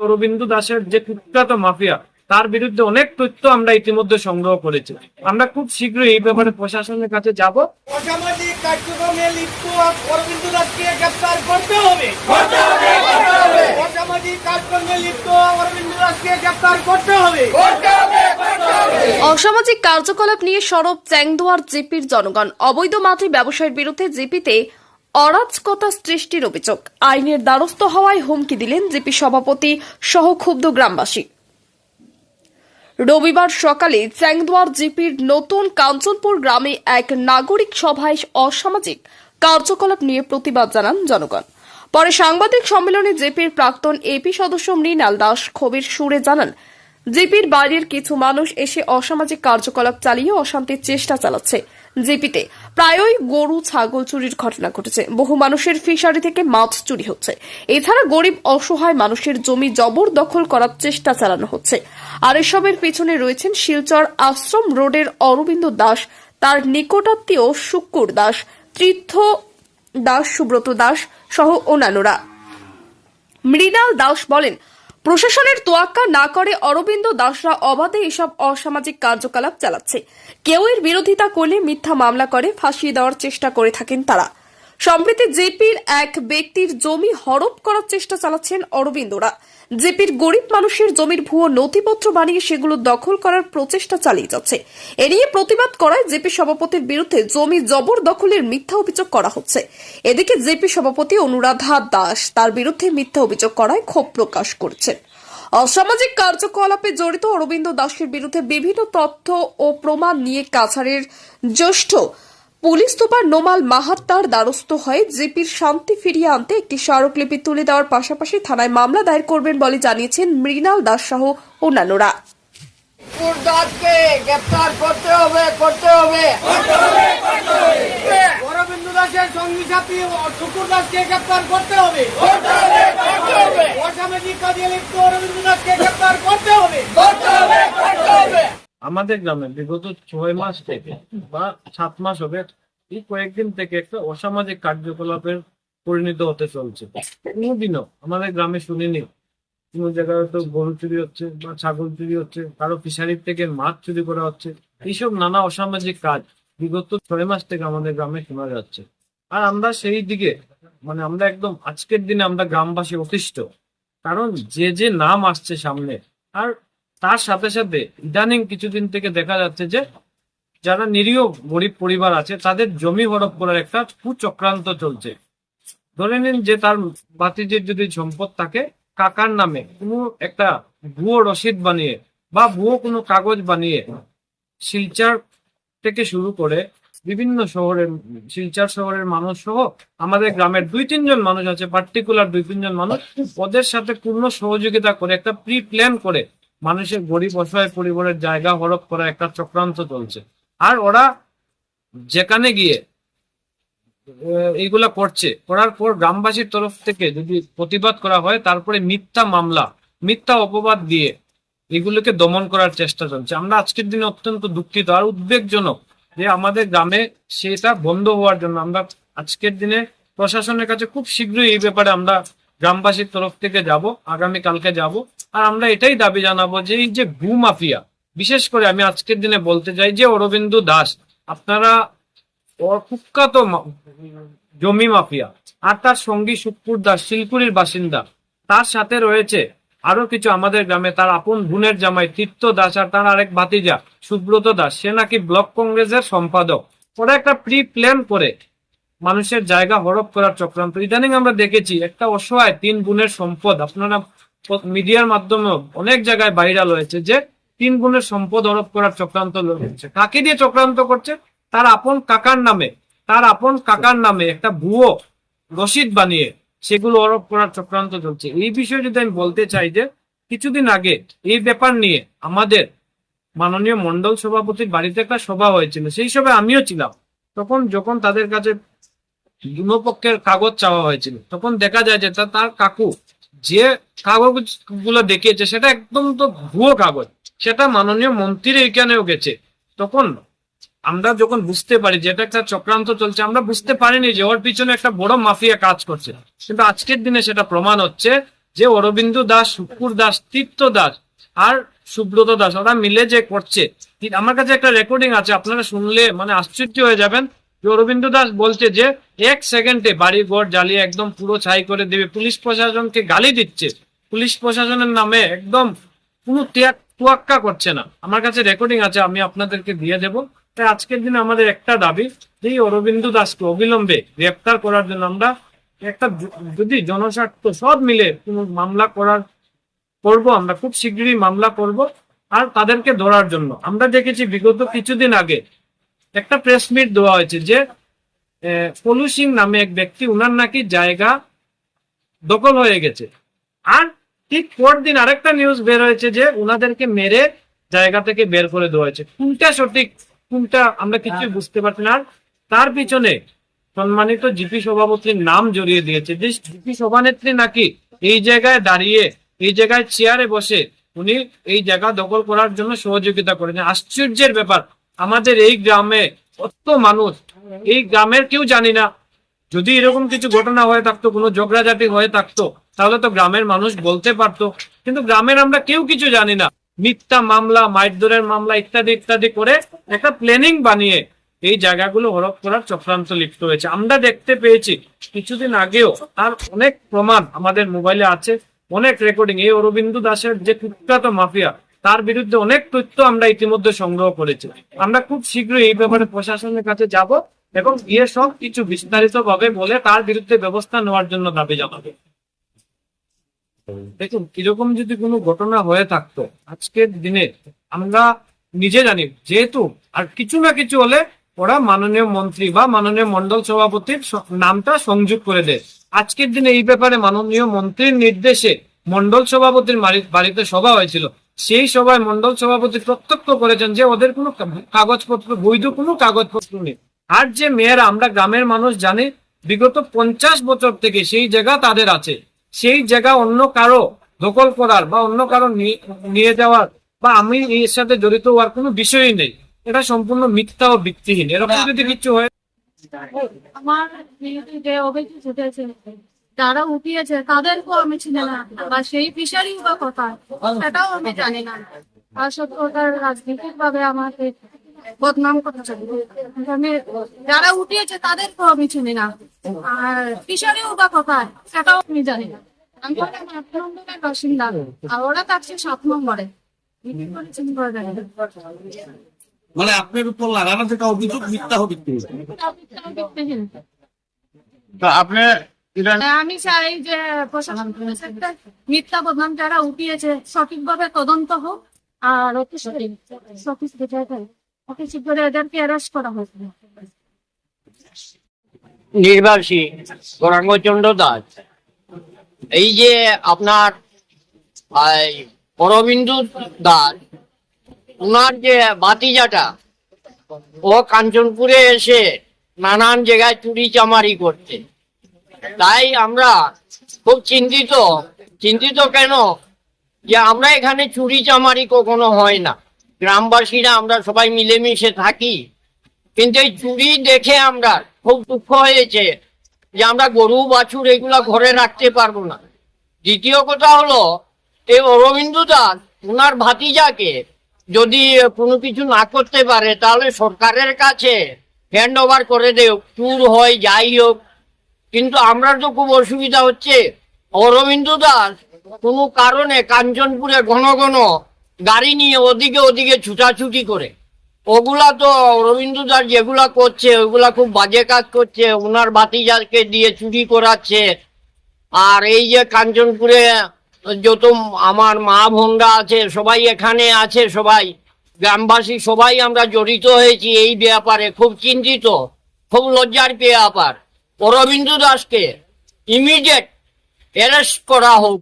অরবিন্দু দাসের যে কুখ্যাত মাফিয়া তার বিরুদ্ধে অনেক তথ্য আমরা ইতিমধ্যে সংগ্রহ করেছি। আমরা খুব শীঘ্রই এই ব্যাপারে প্রশাসনের কাছে যাব। অসামাজিক কার্যক্রমে লিপ্ত অরবিন্দ দাসকে গ্রেপ্তার করতে হবে। অসামাজিক কার্যক্রমে লিপ্ত অরবিন্দ দাসকে গ্রেপ্তার করতে হবে। অসামাজিক কার্যকলাপ নিয়ে সরব চ্যাংদুয়ার জিপির জনগণ। অবৈধ মাটি ব্যবসায়ের বিরুদ্ধে জিপিতে অরাজকতা সৃষ্টির অভিযোগ। আইনের দ্বারস্থ হওয়ায় হুমকি দিলেন জিপি সভাপতি সহ ক্ষুব্ধ গ্রামবাসী। রবিবার সকালে চ্যাংদুয়ার জিপির নতুন কাঞ্চনপুর গ্রামে এক নাগরিক সভায় অসামাজিক কার্যকলাপ নিয়ে প্রতিবাদ জানান জনগণ। পরে সাংবাদিক সম্মেলনে জেপির প্রাক্তন এপি সদস্য মৃণাল দাস ক্ষোভের সুরে জানান, জিপির বাইরের কিছু মানুষ এসে অসামাজিক কার্যকলাপ চালিয়ে অশান্তির চেষ্টা চালাচ্ছে। জিপিতে। প্রায়ই গরু ছাগল চুরির ঘটনা ঘটেছে। বহু মানুষের ফিশারি থেকে মাছ চুরি হচ্ছে। এছাড়া গরিব, অসহায় মানুষের জমি জবরদখল করার চেষ্টা চালানো হচ্ছে। আর এসবের পিছনে রয়েছেন শিলচর আশ্রম রোডের অরবিন্দ দাস, তার নিকটাত্মীয় শুক্কুর দাস, তীর্থ দাস সুব্রত দাস সহ অন্যান্যরা। মৃণাল দাস বলেন প্রশাসনের তোয়াক্কা না করে অরবিন্দ দাসরা অবাধে এসব অসামাজিক কার্যকলাপ চালাচ্ছে। কেউ এর বিরোধিতা করলে মিথ্যা মামলা করে ফাঁসিয়ে দেওয়ার চেষ্টা করে থাকেন তারা। সম্প্রতি জেপির এক ব্যক্তির জমি হরপ করার চেষ্টা চালাচ্ছেন অরবিন্দরা। জেপির গরিব মানুষের জমির ভুয়ো নথিপত্র বানিয়ে সেগুলো দখল করার প্রচেষ্টা চালিয়ে যাচ্ছে। এ নিয়ে প্রতিবাদ করায় জেপি সভাপতির বিরুদ্ধে জমি জবর দখলের মিথ্যা অভিযোগ করা হচ্ছে। এদিকে জেপি সভাপতি অনুরাধা দাস তার বিরুদ্ধে মিথ্যা অভিযোগ করায় ক্ষোভ প্রকাশ করছেন। অসামাজিক কার্যকলাপে জড়িত অরবিন্দ দাসের বিরুদ্ধে বিভিন্ন তথ্য ও প্রমাণ নিয়ে কাছাড়ের জ্যেষ্ঠ পুলিশ সুপার নোমাল মাহাত্তার দ্বারস্থ হয়ে জিপির শান্তি ফিরিয়ে আনতে। একটি স্মারকলিপি তুলে দেওয়ার পাশাপাশি থানায় মামলা দায়ের করবেন বলে জানিয়েছেন মৃণাল দাস সহ অন্যান্যরা। করতে হবে করতে হবে। আমাদের গ্রামে বিগত ছয় মাস থেকে বা সাত মাস হবে, এই কয়েকদিন থেকে একটা অসামাজিক কার্যকলাপের পরিণত হতে চলছে। কোনোদিনও আমাদের গ্রামে শুনিনি কোনো জায়গায় তো গরু চুরি হচ্ছে বা ছাগল চুরি হচ্ছে, কারও ফিশারির থেকে মাছ চুরি করা হচ্ছে। এইসব নানা অসামাজিক কাজ বিগত ছয় মাস থেকে আমাদের গ্রামে শোনা যাচ্ছে। আর আমরা সেই দিকে মানে আমরা একদম আজকের দিনে আমরা গ্রামবাসী অতিষ্ঠ। কারণ যে যে নাম আসছে সামনে, আর তার সাথে সাথে ইদানিং কিছুদিন থেকে দেখা যাচ্ছে যে যারা নিরীহ গরিব পরিবার আছে, তাদের জমি হরপ করার একটা কুচক্রান্ত চলছে। ধরে নিন যে তার বাতিজের যদি সম্পদ থাকে, কাকার নামে কোনো একটা ভুয়ো রসিদ বানিয়ে বা ভুয়ো কোনো কাগজ বানিয়ে শিলচার থেকে শুরু করে বিভিন্ন শহরের, শিলচার শহরের মানুষ সহ আমাদের গ্রামের দুই তিনজন মানুষ আছে পার্টিকুলার দুই তিনজন মানুষ, ওদের সাথে পূর্ণ সহযোগিতা করে, একটা প্রি প্ল্যান করে মানুষের গরিব অসহায় পরিবারের জায়গা হরপ করা একটা চক্রান্ত চলছে। আর ওরা যেখানে গিয়ে এইগুলা করছে, করার পর গ্রামবাসীর তরফ থেকে যদি প্রতিবাদ করা হয়, তারপরে মিথ্যা মামলা, মিথ্যা অপবাদ দিয়ে এগুলোকে দমন করার চেষ্টা চলছে। আমরা আজকের দিনে অত্যন্ত দুঃখিত আর উদ্বেগজনক যে আমাদের গ্রামে সেটা বন্ধ হওয়ার জন্য আমরা আজকের দিনে প্রশাসনের কাছে খুব শীঘ্রই এই ব্যাপারে আমরা গ্রামবাসীর তরফ থেকে যাব আগামী কালকে যাব। আর আমরা এটাই দাবি জানাব যে এই যে ভূ মাফিয়া, বিশেষ করে আমি আজকের দিনে বলতে চাই যে অরবিন্দু দাস, আপনারা কুখ্যাত জমি মাফিয়া, আর তার সঙ্গী সুখপুর দাস শিলপুরির বাসিন্দা। তার সাথে রয়েছে আরও কিছু আমাদের গ্রামে, তার আপন বোনের জামাই তীর্থ দাস আর তার আরেক ভাতিজা সুব্রত দাস। সে নাকি ব্লক কংগ্রেসের সম্পাদক। ওরা একটা প্রি প্ল্যান করে মানুষের জায়গা হরপ করার চক্রান্ত। ইদানিং আমরা দেখেছি একটা অসহায় তিন গুণের সম্পদ, আপনারা মিডিয়ার মাধ্যমে অনেক জায়গায় ভাইরাল হয়েছে যে তিন গুণের সম্পদ হরপ করার চক্রান্ত হচ্ছে। কাকে দিয়ে চক্রান্ত করছে? তার আপন কাকার নামে, তার আপন কাকার নামে একটা ভুয়ো রসিদ বানিয়ে সেগুলো হরপ করার চক্রান্ত চলছে। এই বিষয়ে যদি আমি বলতে চাই যে কিছুদিন আগে এই ব্যাপার নিয়ে আমাদের মাননীয় মন্ডল সভাপতির বাড়িতে একটা সভা হয়েছিল, সেই সভায় আমিও ছিলাম। তখন যখন তাদের কাছে দুপক্ষের কাগজ চাওয়া হয়েছিল। তখন দেখা যায় যে তার কাকু যে কাগজগুলো দেখিয়েছে সেটা একদম তো ভুয়ো কাগজ। সেটা মাননীয় মন্ত্রীর এখানেও গেছে। তখন আমরা যখন বুঝতে পারি যে এটা একটা চক্রান্ত চলছে, আমরা বুঝতে পারিনি যে ওর পিছনে একটা বড় মাফিয়া কাজ করছে। কিন্তু আজকের দিনে সেটা প্রমাণ হচ্ছে যে অরবিন্দ দাস, শুকুর দাস তীর্থ দাস আর সুব্রত দাস, ওরা মিলে যে করছে। আমার কাছে একটা রেকর্ডিং আছে, আপনারা শুনলে মানে আশ্চর্য হয়ে যাবেন। অরবিন্দ দাস বলছে যে এক সেকেন্ডে বাড়ি ঘর জ্বালিয়ে একদম পুরো ছাই করে দেবে। পুলিশ প্রশাসনকে গালি দিচ্ছে। পুলিশ প্রশাসনের নামে একদম কোনো তোয়াক্কা করছে না। আমার কাছে রেকর্ডিং আছে, আমি আপনাদেরকে দিয়ে দেব। তাই আজকের দিনে আমাদের একটা দাবি, যে অরবিন্দু দাসকে অবিলম্বে গ্রেপ্তার করার জন্য আমরা একটা যদি জনস্বার্থ সব মিলে কোনো মামলা করার করব, আমরা খুব শীঘ্রই মামলা করব, আর তাদেরকে ধরার জন্য। আমরা দেখেছি বিগত কিছুদিন আগে একটা প্রেস মিট দেওয়া হয়েছে যে পলু সিং নামে এক ব্যক্তি, উনার নাকি জায়গা দখল হয়ে গেছে। আর ঠিক পরদিন আরেকটা নিউজ বের হয়েছে যে, উনাদেরকে মেরে জায়গা থেকে বের করে দেওয়া হয়েছে। কোনটা সঠিক, কোনটা আমরা কিছুই বুঝতে পারছি না। আর তার পিছনে সম্মানিত জিপি সভাপতির নাম জড়িয়ে দিয়েছে যে জিপি সভানেত্রী নাকি এই জায়গায় দাঁড়িয়ে, এই জায়গায় চেয়ারে বসে উনি এই জায়গা দখল করার জন্য সহযোগিতা করেছেন। আশ্চর্যের ব্যাপার আমাদের এই গ্রামে কত মানুষ? এই গ্রামের কেউ জানি না। যদি এরকম কিছু ঘটনা হয়ে থাকতো, কোনো ঝগড়াঝাটি হয়ে থাকতো, তাহলে তো গ্রামের মানুষ বলতে পারতো। কিন্তু গ্রামের আমরা কেউ কিছু জানি না। মিথ্যা মামলা মাইটদরের মামলা, ইত্যাদি ইত্যাদি করে একটা প্ল্যানিং বানিয়ে এই জায়গাগুলো হরপ করার চক্রান্ত লিপ্ত হয়েছে। আমরা দেখতে পেয়েছি, কিছুদিন আগেও তার অনেক প্রমাণ আমাদের মোবাইলে আছে, অনেক রেকর্ডিং এই অরবিন্দু দাসের যে কুখ্যাত মাফিয়া তার বিরুদ্ধে অনেক তথ্য আমরা ইতিমধ্যে সংগ্রহ করেছি। আমরা খুব শীঘ্রই এই ব্যাপারে প্রশাসনের কাছে যাব এবং গিয়ে সব কিছু বিস্তারিত ভাবে বলে তার বিরুদ্ধে ব্যবস্থা নেওয়ার জন্য দাবি জানাবে। দেখুন এরকম যদি কোনো ঘটনা হয়ে থাকতো আজকের দিনে, আমরা নিজে জানি, যেহেতু আর কিছু না কিছু হলে ওরা মাননীয় মন্ত্রী বা মাননীয় মন্ডল সভাপতির নামটা সংযোগ করে দেয়। আজকের দিনে এই ব্যাপারে মাননীয় মন্ত্রীর নির্দেশে মন্ডল সভাপতির বাড়িতে সভা হয়েছিল। সেই সভায় মন্ডল সভাপতি প্রত্যক্ষ করেছেন যে ওদের কোনো কাগজপত্র, বৈধ কোনো কাগজপত্র নেই। আর যে মেয়েরা, আমরা গ্রামের মানুষ জানি, বিগত পঞ্চাশ বছর থেকে সেই জায়গা তাদের আছে। সেই জায়গা অন্য কারও দখল করার বা অন্য কারও নিয়ে- যাওয়ার বা আমি এর সাথে জড়িত হওয়ার কোনো বিষয়ই নেই। এটা সম্পূর্ণ মিথ্যা ও ভিত্তিহীন। এরকম যদি কিছু হয় আমার যে অভিযোগ যারা উঠিয়েছে তাদেরকেও আমি চিনি না। বা সেই ফিশারি বা কোথায় সেটাও আমি জানি না। আর সব ওটার রাজনৈতিক ভাবে আমাকে বদনাম করছে। আমি যারা উঠিয়েছে তাদেরকেও আমি চিনি না। আর ফিশারিও বা কোথায় সেটাও আমি জানি না। আমি হলাম আট নম্বরের বাসিন্দা আর ওরা থাকছে সাত নম্বরে। কি করে চিনি করে জানি না। মানে আপনার উপর লাগানো থেকে অভিযোগ মিথ্যা আপনি আমি চাই যে প্রশাসন মিথ্যা বদনাম যারা উঠিয়েছে সঠিকভাবে তদন্ত হোক আর অতি সঠিক অতি শীঘ্র এদেরকে অ্যারেস্ট করা হয়েছে নির্বাসী গৌরাঙ্গচন্দ্র দাস এই যে আপনার এই অরবিন্দু দাস ওনার যে বাতিজাটা ও কাঞ্চনপুরে এসে নানান জায়গায় চুরি চামারি করছে। তাই আমরা খুব চিন্তিত। চিন্তিত কেন? যে আমরা এখানে চুরি চামারি কখনো হয় না। গ্রামবাসীরা আমরা সবাই মিলেমিশে থাকি। কিন্তু এই চুরি দেখে আমরা খুব দুঃখ হয়েছে যে আমরা গরু, বাছুর এগুলা ঘরে রাখতে পারব না। দ্বিতীয় কথা হলো এই অরবিন্দ দাস ওনার ভাতিজাকে যদি কোনো কিছু না করতে পারে, তাহলে সরকারের কাছে হ্যান্ড ওভার করে দেও চুর হয়, যাই হোক কিন্তু আমরা তো খুব অসুবিধা হচ্ছে। অরবিন্দু দাস কোনো কারণে কাঞ্চনপুরে ঘন ঘন গাড়ি নিয়ে ওদিকে ওদিকে ছুটাছুটি করে। ওগুলা তো রবীন্দ্র দাস যেগুলা করছে, ওগুলা খুব বাজে কাজ করছে। ওনার বাতিজাকে দিয়ে চুরি করাচ্ছে। আর এই যে কাঞ্চনপুরে যত আমার মা বোনরা আছে, সবাই এখানে আছে সবাই। গ্রামবাসী সবাই আমরা জড়িত হয়েছি এই ব্যাপারে। খুব চিন্তিত, খুব লজ্জার ব্যাপার। অরবিন্দু দাসকে ইমিডিয়েট অ্যারেস্ট করা হোক।